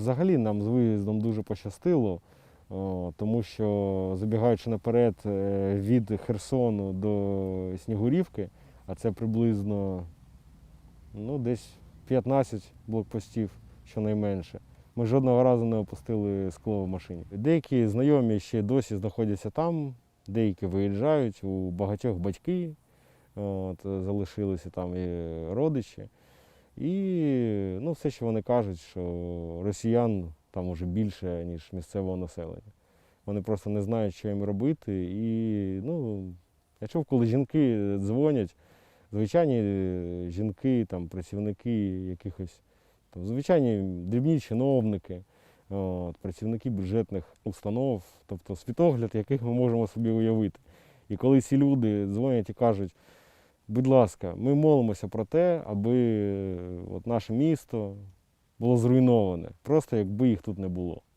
Взагалі нам з виїздом дуже пощастило, тому що забігаючи наперед е, від Херсону до Снігурівки, а це приблизно ну, десь 15 блокпостів щонайменше. Ми жодного разу не опустили скло в машині. Деякі знайомі ще досі знаходяться там, деякі виїжджають, у багатьох батьки от, залишилися там і родичі. І ну, все, що вони кажуть, що росіян там уже більше, ніж місцевого населення. Вони просто не знають, що їм робити. І ну, я чув, коли жінки дзвонять, звичайні е, жінки, там, працівники якихось, там, звичайні дрібні чиновники, от, працівники бюджетних установ, тобто світогляд, яких ми можемо собі уявити. І коли ці люди дзвонять і кажуть, будь ласка, ми молимося про те, аби е, от наше місто було зруйноване, просто якби їх тут не було.